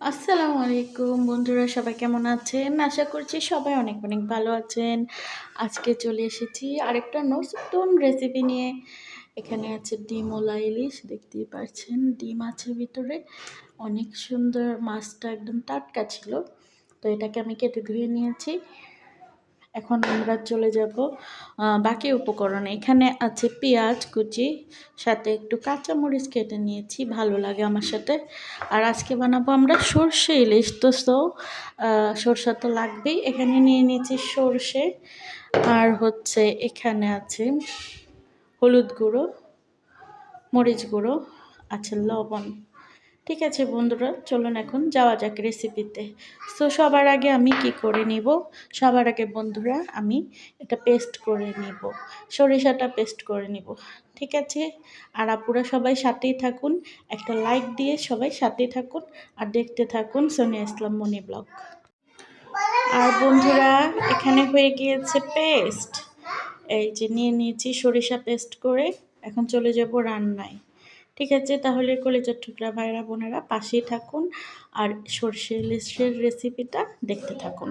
আসসালামু আলাইকুম বন্ধুরা, সবাই কেমন আছেন? আশা করছি সবাই অনেক অনেক ভালো আছেন। আজকে চলে এসেছি আরেকটা নতুন রেসিপি নিয়ে। এখানে আছে ডিম ওলা ইলিশ, দেখতেই পাচ্ছেন ডিম আছে ভিতরে। অনেক সুন্দর মাছটা একদম টাটকা ছিল। তো এটাকে আমি কেটে ধুয়ে নিয়েছি। এখন আমরা চলে যাব বাকি উপকরণ। এখানে আছে পেঁয়াজ কুচি, সাথে একটু কাঁচামরিচ কেটে নিয়েছি, ভালো লাগে আমার সাথে। আর আজকে বানাবো আমরা সর্ষে ইলিশ, তো সো সরষা তো লাগবেই। এখানে নিয়ে নিয়েছি সর্ষে, আর হচ্ছে এখানে আছে হলুদ গুঁড়ো, মরিচ গুঁড়ো, আছে লবণ। ঠিক আছে বন্ধুরা, চলুন এখন যাওয়া যাক রেসিপিতে সো সবার আগে আমি কি করে নিব? সবার আগে বন্ধুরা, আমি এটা পেস্ট করে নিব। সরিষাটা পেস্ট করে নিব, ঠিক আছে? আর আপুরা সবাই সাথেই থাকুন, একটা লাইক দিয়ে সবাই সাথেই থাকুন, আর দেখতে থাকুন সোনিয়া ইসলাম মনি ব্লগ। আর বন্ধুরা, এখানে হয়ে গিয়েছে পেস্ট এই যে নিয়ে নিয়েছি সরিষা পেস্ট করে, এখন চলে যাব রান্নায়। ঠিক আছে, তাহলে কলেজের টুকরা ভাইরা বোনেরা পাশেই থাকুন আর সর্ষে ইলিশের রেসিপিটা দেখতে থাকুন।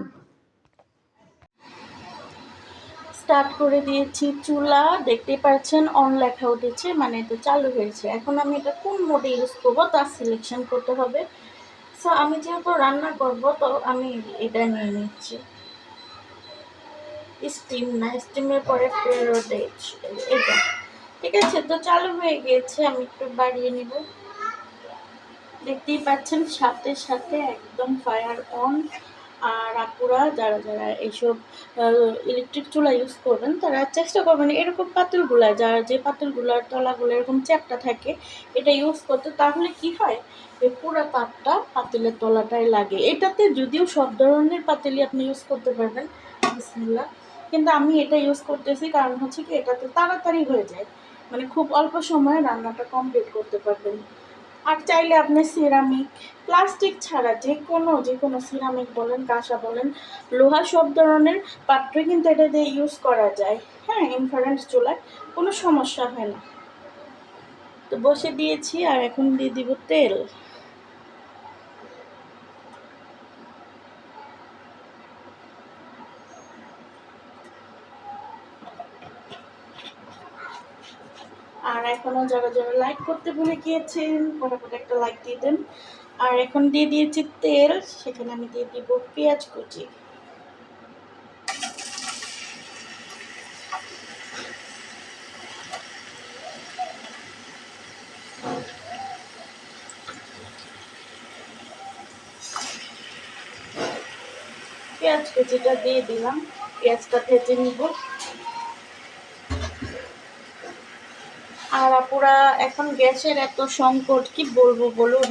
স্টার্ট করে দিয়েছি চুলা। দেখতে পাচ্ছেন অন লেখা উঠেছে মানে এটা চালু হয়েছে। এখন আমি এটা কোন মোডে ইউজ করব তার সিলেকশন করতে হবে। সো আমি যেহেতু রান্না করব, তো আমি এটা নিয়ে নিচ্ছি। স্টিম না স্টিমের পরে ফেরত এটা ঠিক আছে, তো চালু হয়ে গিয়েছে, আমি একটু বাড়িয়ে নিব। দেখতেই পাচ্ছেন, সাথে সাথে একদম ফায়ার অন আর আপুরা যারা যারা এইসব ইলেকট্রিক চুলা ইউজ করবেন, তারা চেষ্টা করবেন এরকম পাতিলগুলা, যারা যে পাতিলগুলার তলাগুলো এরকম চ্যাপটা থাকে, এটা ইউজ করতে, তাহলে কি হয়? এই পুরো তাপটা পাতিলের তলাটায় লাগে। এটাতে যদিও সব ধরনের পাতিলই আপনি ইউজ করতে পারবেন, বিসমিল্লাহ। কিন্তু আমি এটা ইউজ করতেছি, কারণ হচ্ছে কি, এটাতে তাড়াতাড়ি হয়ে যায়। মানে খুব অল্প সময়ে রান্নাটা কমপ্লিট করতে পারবেন। আর চাইলে আপনি সিরামিক প্লাস্টিক ছাড়া যে কোনো যে কোনো সিরামিক বলেন, কাঁসা বলেন, লোহা সব ধরনের পাত্র কিন্তু এটা দিয়ে ইউজ করা যায়। হ্যাঁ ইনফারেন্স চুলায় কোনো সমস্যা হয় না। তো বসে দিয়েছি আর এখন দিয়ে দিব তেল আর এখনও যারা যারা লাইক করতে ভুলে গিয়েছেন ফটাফট একটা লাইক দিয়ে দেন। আর এখন দিয়ে দিয়েছি তেল, সেখানে আমি দিয়ে দিব পেঁয়াজ কুচি। পেঁয়াজ কুচিটা দিয়ে দিলাম, পেঁয়াজটা ভেজে নিব। আর আপুরা এখন গ্যাসের এত সংকট, কি বলব বলুন?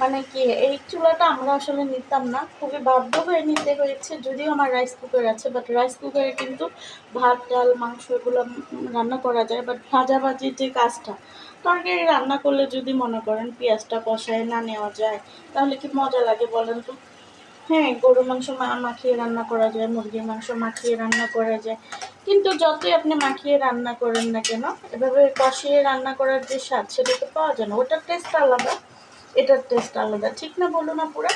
মানে কি, এই চুলাটা আমরা আসলে নিতাম না। খুবই বাধ্য হয়ে নিতে হয়েছে, যদিও আমার রাইস কুকার আছে বাট রাইস কুকারে কিন্তু ভাত, ডাল, মাংস এগুলো রান্না করা যায় বাট ভাজাভাজির যে কাজটা, তরকারি রান্না করলে যদি মনে করেন পেঁয়াজটা কষায় না নেওয়া যায়, তাহলে কি মজা লাগে বলেন তো? হ্যাঁ গরু মাংস মাখিয়ে রান্না করা যায় মুরগির মাংস মাখিয়ে রান্না করা যায়। কিন্তু যতই আপনি মাখিয়ে রান্না করেন না কেন, এভাবে কষিয়ে রান্না করার যে স্বাদ, সেটা তো পাওয়া যায় না। ওটার টেস্ট আলাদা, এটার টেস্ট আলাদা। ঠিক না বলুন না পুরো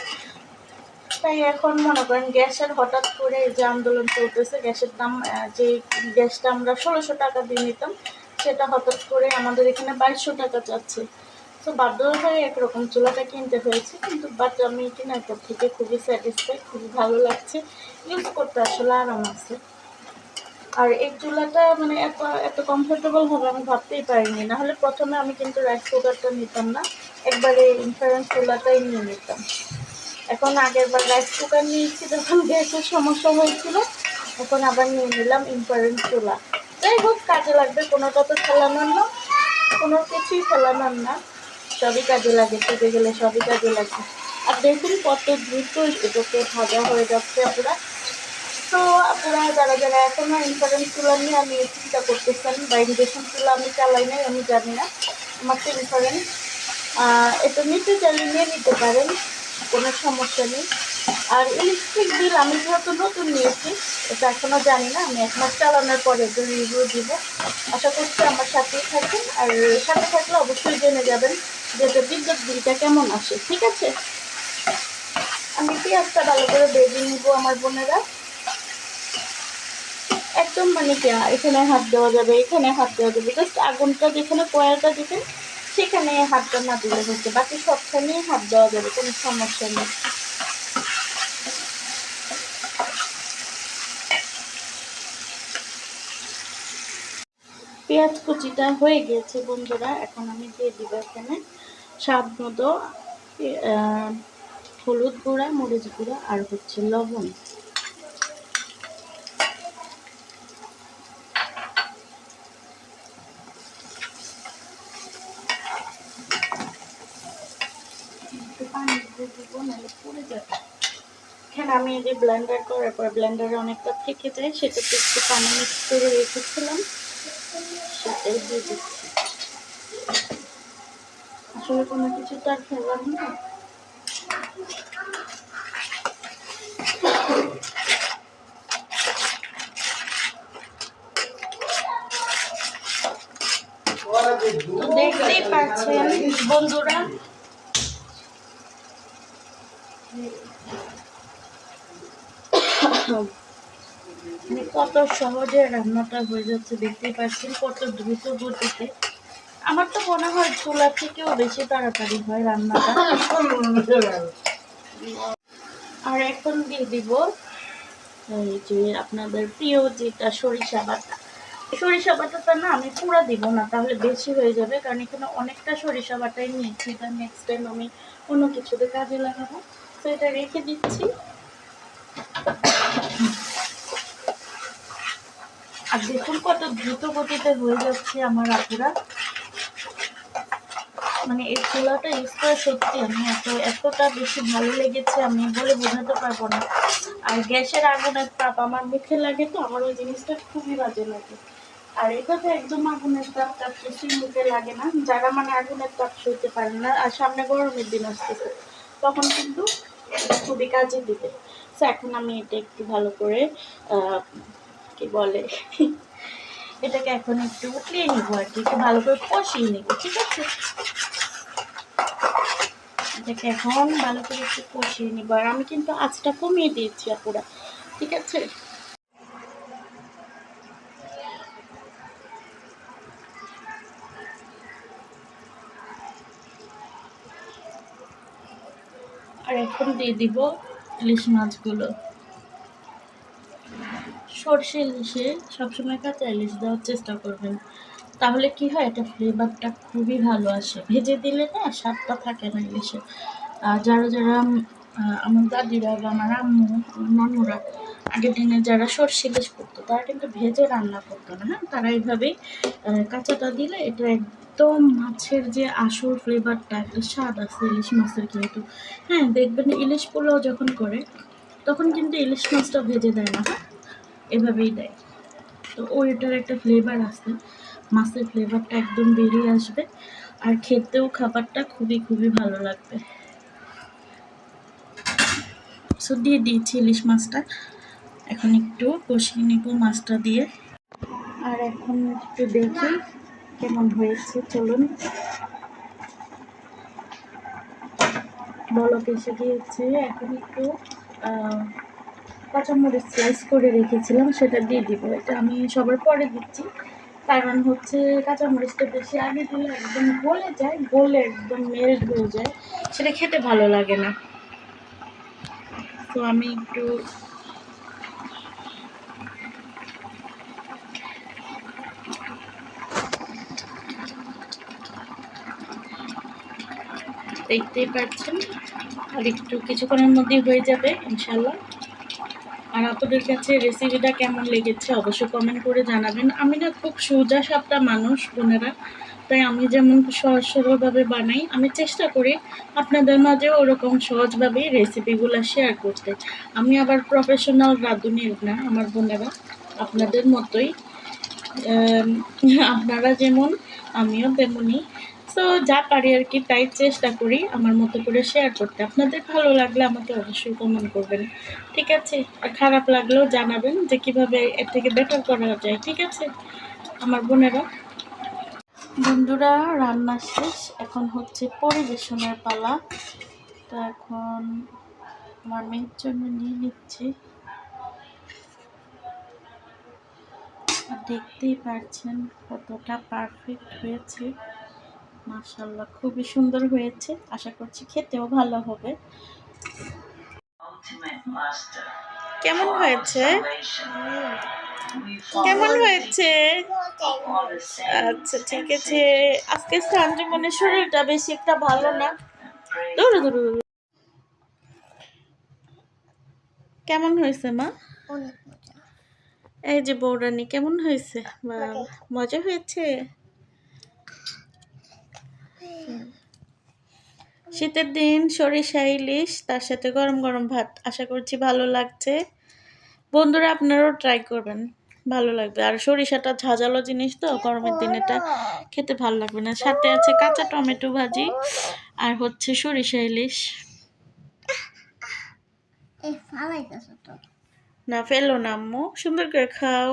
তাই এখন মনে করেন গ্যাসের হঠাৎ করে যে আন্দোলন চলতেছে, গ্যাসের দাম যে গ্যাসটা আমরা ষোলোশো টাকা দিয়ে নিতাম, সেটা হঠাৎ করে আমাদের এখানে বাইশশো টাকা চাচ্ছে তো বাধ্য হয়ে একরকম চুলাটা কিনতে হয়েছে, কিন্তু বাট আমি কেনার পর থেকে খুবই স্যাটিসফাই খুবই ভালো লাগছে। ইউজ করতে আসলে আরাম আছে। আর এই চুলাটা মানে এত এত কমফোর্টেবল হবে আমি ভাবতেই পারিনি। নাহলে প্রথমে আমি কিন্তু রাইস কুকারটা নিতাম না, একবারে ইনফারেন্স চুলাটাই নিয়ে নিতাম। এখন আগের বার রাইস কুকার নিয়েছি, যখন গ্যাসের সমস্যা হয়েছিল, এখন আবার নিয়ে নিলাম ইনফারেন্স চুলা। যাই হোক, কাজে লাগবে, কোনোটা তো ফেলানোর না, কোনো কিছুই ফেলানোর না। সবই কাজে লাগে খেতে গেলে সবই কাজে লাগে। আর দেখুন কত দ্রুত এটাকে ভাজা হয়ে যাচ্ছে আপনারা। তো আপনারা যারা যারা এখনও ইনফারেন্স চুলা নিয়ে আমি চিন্তা করতেছেন, বা ইন্ডাকশন চুলা আমি চালাই নাই, আমি জানি না, আমার তো ইনফারেন্স এটা নিতে চাইলে নিয়ে নিতে পারেন, কোনো সমস্যা নেই। আর ইলেকট্রিক বিল আমি যেহেতু নতুন নিয়েছি, এটা এখনও জানি না, আমি এক মাস চালানোর পরে এটা রিভিউ দিব। আশা করছি আমার সাথেই থাকুন আর সাথে থাকলে অবশ্যই জেনে যাবেন যে বিদ্যুৎ বিলটা কেমন আসে, ঠিক আছে? আমি পেঁয়াজটা ভালো করে বেজে নিব আমার বোনেরা। একদম মানে কি এখানে হাত দেওয়া যাবে, এখানে হাত দেওয়া যাবে। জাস্ট আগুনটা যেখানে কয়ালটা দিবেন, সেখানে হাতটা না দিলে হচ্ছে, বাকি সবখানেই হাত দেওয়া যাবে, কোনো সমস্যা নেই। পেঁয়াজ কুচিটা হয়ে গেছে বন্ধুরা, এখন আমি দিয়ে দিব এখানে স্বাদ মতো হলুদ গুঁড়া, মরিচ গুঁড়া আর হচ্ছে লবণ। আমি এই যে ব্লেন্ডার করার পর ব্লেন্ডারে অনেকটা থেকে যায়, সেটাতে একটু পানি মিক্স করে রেখেছিলাম। আসলে কোনো কিছু তো আর ফেলাম না তো দেখতেই পাচ্ছেন বন্ধুরা। মানে কত সহজে রান্নাটা হয়ে যাচ্ছে দেখতেই পাচ্ছেন, কত দ্রুত গতিতে। আমার তো মনে হয় চুলা থেকেও বেশি তাড়াতাড়ি হয় রান্নাটা। আর এখন দিয়ে দিব এই যে আপনাদের প্রিয় যেটা সরিষা বাটা। সরিষা বাটাটা না আমি পুরো দিব না, তাহলে বেশি হয়ে যাবে, কারণ এখানে অনেকটা সরিষা বাটাই নিয়েছি, এটা নেক্সট টাইম আমি অন্য কিছুতে কাজে লাগাবো। তো এটা রেখে দিচ্ছি। আর দেখুন কত দ্রুত গতিতে হয়ে যাচ্ছে আমার আপুরা। মানে এই চুলাটা ইউজ করে সত্যি আমি এত, এতটা বেশি ভালো লেগেছে, আমি বলে বোঝাতে পারব না। আর গ্যাসের আগুনের তাপ আমার মুখে লাগে তো, আমার ওই জিনিসটা খুবই বাজে লাগে। আর এটাতে একদম আগুনের তাপ তাপ কিছুই মুখে লাগে না। যারা মানে আগুনের তাপ সইতে পারে না, আর সামনে গরমের দিন আসতেছে, তখন কিন্তু খুবই কাজে দিবে। তো এখন আমি এটা একটু ভালো করে কি বলে? এটাকে এখন একটু উঠিয়ে নিবো আর কি, একটু ভালো করে কষিয়ে নিবো, ঠিক আছে? এটাকে এখন ভালো করে একটু কষিয়ে নিবো, আর আমি কিন্তু আঁচটা কমিয়ে দিয়েছি আপুরা, ঠিক আছে? আর এখন দিয়ে দিব ইলিশ মাছগুলো। সর্ষে ইলিশে সবসময় কাঁচা ইলিশ দেওয়ার চেষ্টা করবেন, তাহলে কি হয়? এটা ফ্লেভারটা খুবই ভালো আসে। ভেজে দিলে না, স্বাদটা থাকে না ইলিশে। আর যারা যারা আমার দাদিরা বা আমার আম্মু নানুরা, আগের দিনে যারা সর্ষে ইলিশ করতো, তারা কিন্তু ভেজে রান্না করতো না হ্যাঁ? তারা এইভাবেই কাঁচাটা দিলে এটা একদম মাছের যে আসল ফ্লেভারটা একটা স্বাদ আছে ইলিশ মাছের কিন্তু হ্যাঁ দেখবেন ইলিশ পোলাও যখন করে, তখন কিন্তু ইলিশ মাছটা ভেজে দেয় না হ্যাঁ? এভাবেই দেয়। তো ওইটার একটা ফ্লেভার আছে, মাছের ফ্লেভারটা একদম বেরিয়ে আসবে আর খেতেও খাবারটা খুবই খুবই ভালো লাগবে। সো দিয়ে দিয়েছি ইলিশ মাছটা। এখন একটু কষিয়ে নিব মাছটা দিয়ে। আর এখন একটু দেখি কেমন হয়েছে, চলুন। বলক এসে গিয়েছে। এখন একটু কাঁচামরিচ স্লাইস করে রেখেছিলাম, সেটা দিয়ে দিব। এটা আমি সবার পরে দিচ্ছি। কারণ হচ্ছে কাঁচামরিচটা বেশি আগে দিলে একদম গলে যায়, গলে একদম মেল্ট হয়ে যায়, সেটা খেতে ভালো লাগে না। তো আমি একটু দেখতেই পাচ্ছেন, আর একটু কিছুক্ষণের মধ্যেই হয়ে যাবে ইনশাল্লাহ আর আপনাদের কাছে রেসিপিটা কেমন লেগেছে অবশ্যই কমেন্ট করে জানাবেন। আমি না খুব সোজা সাপটা মানুষ বোনেরা, তাই আমি যেমন সহজ সরলভাবে বানাই, আমি চেষ্টা করি আপনাদের মাঝেও ওরকম সহজভাবে রেসিপিগুলো শেয়ার করতে। আমি আবার প্রফেশনাল রাঁধুনির না, আমার বোনেরা, আপনাদের মতোই। আপনারা যেমন, আমিও তেমনই। তো যা পারি আর কি, তাই চেষ্টা করি আমার মতো করে শেয়ার করতে। আপনাদের ভালো লাগলে আমাকে অবশ্যই কমেন্ট করবেন, ঠিক আছে? আর খারাপ লাগলেও জানাবেন যে কীভাবে এর থেকে বেটার করা যায়, ঠিক আছে? আমার বোনেরা। বন্ধুরা, রান্না শেষ, এখন হচ্ছে পরিবেশনের পালা। তো এখন আমার মেয়ের জন্য নিয়ে নিচ্ছি। দেখতেই পারছেন কতটা পারফেক্ট হয়েছে। মাশাল্লাহ খুবই সুন্দর হয়েছে। আশা করছি খেতেও ভালো হবে। কেমন হয়েছে? কেমন হয়েছে? আচ্ছা ঠিক আছে। আজকে সঞ্জীবনের শরীরটা বেশি একটা ভালো না? দৌড়ো দৌড়ো। কেমন হয়েছে মা? এই যে বৌরানি কেমন হয়েছে? মজা হয়েছে? শীতের দিন সরিষা ইলিশ তার সাথে গরম গরম ভাত। আশা করছি ভালো লাগছে। বন্ধুরা আপনারাও ট্রাই করবেন। ভালো লাগবে। আর সরিষাটা ঝাঁঝালো জিনিস তো গরমের দিন এটা খেতে ভালো লাগবে না। সাথে আছে কাঁচা টমেটো ভাজি আর হচ্ছে সরিষা ইলিশ। না ফেলো না আম্মু। সুন্দর করে খাও।